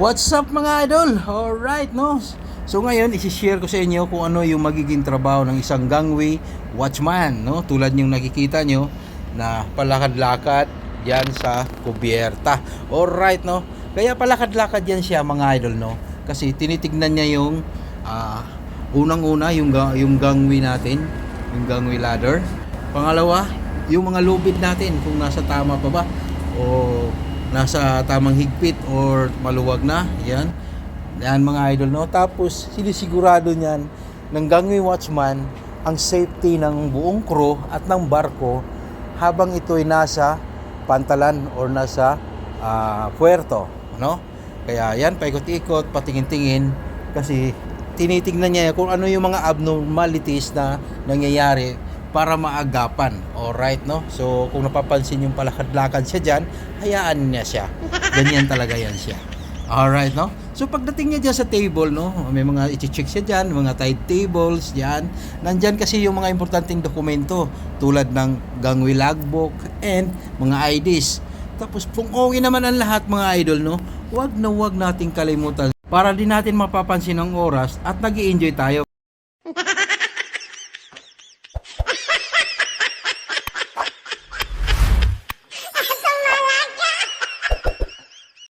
What's up mga idol? Alright, no? So ngayon, isi-share ko sa inyo kung ano yung magiging trabaho ng isang gangway watchman, no? Tulad yung nakikita nyo na palakad-lakad yan sa kubyerta. Alright, no? Kaya palakad-lakad yan siya mga idol, no? Kasi tinitignan niya yung ah, unang-una yung, yung gangway natin, yung gangway ladder. Pangalawa, yung mga lubid natin kung nasa tama pa ba o nasa tamang higpit or maluwag na yan. Yan mga idol no? Tapos sinisigurado niyan ng gangway watchman ang safety ng buong crew at ng barko habang ito ay nasa pantalan or nasa ah, puerto no? Kaya yan paikot-ikot patingin-tingin kasi tinitingnan niya kung ano yung mga abnormalities na nangyayari para maagapan. Alright, no? So, kung napapansin yung palakad-lakad siya dyan, hayaan niya siya. Ganyan talaga yan siya. Alright, no? So, pagdating niya dyan sa table, no? May mga i-check siya dyan, mga tide tables, dyan. Nandyan kasi yung mga importanteng dokumento tulad ng gangway logbook and mga IDs. Tapos, kung naman ang lahat mga idol, no? Huwag na huwag nating kalimutan para din natin mapapansin ang oras at nag enjoy tayo.